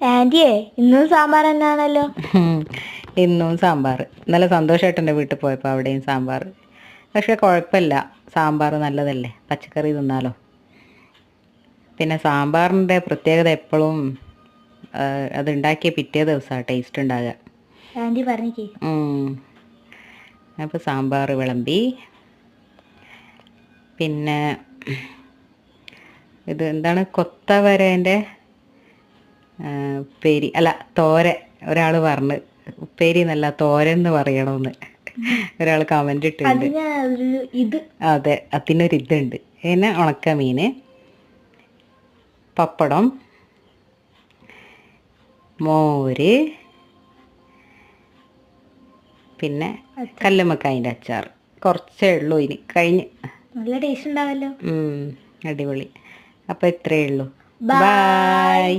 ആന്റിയെ ഇന്നും സാമ്പാർ തന്നെയാണല്ലോ. ഇന്നും സാമ്പാർ. ഇന്നലെ സന്തോഷേട്ടന്റെ വീട്ടിൽ പോയപ്പോൾ അവിടെയും സാമ്പാർ. പക്ഷെ കുഴപ്പമില്ല. സാമ്പാർ നല്ലതല്ലേ? പച്ചക്കറി തിന്നാലോ. പിന്നെ സാമ്പാറിന്റെ പ്രത്യേകത എപ്പോഴും അത് ഉണ്ടാക്കിയ പിറ്റേ ദിവസമാണ് ടേസ്റ്റ് ഉണ്ടാകുക. ആന്റി പറഞ്ഞേ അപ്പോൾ സാമ്പാർ വിളമ്പി. പിന്നെ ഇത് എന്താണ്? കൊത്തവരേന്റെ ഉപ്പേരി അല്ല തോര ഒരാൾ പറഞ്ഞു ഉപ്പേരി എന്നല്ല തോരൻ എന്ന് പറയണമെന്ന് ഒരാൾ കമന്റ് ഇത്. അതെ അതിനൊരു ഇതുണ്ട്. പിന്നെ ഉണക്ക മീന് പപ്പടം മോര് പിന്നെ കല്ലുമ്മക്കായിന്റെ അച്ചാർ. കുറച്ചേ ഉള്ളൂ ഇനി. കഴിഞ്ഞ്. നല്ല ടേസ്റ്റ് ഉണ്ടാവല്ലോ. അടിപൊളി. അപ്പോൾ ഇത്രയേ ഉള്ളൂ. ബൈ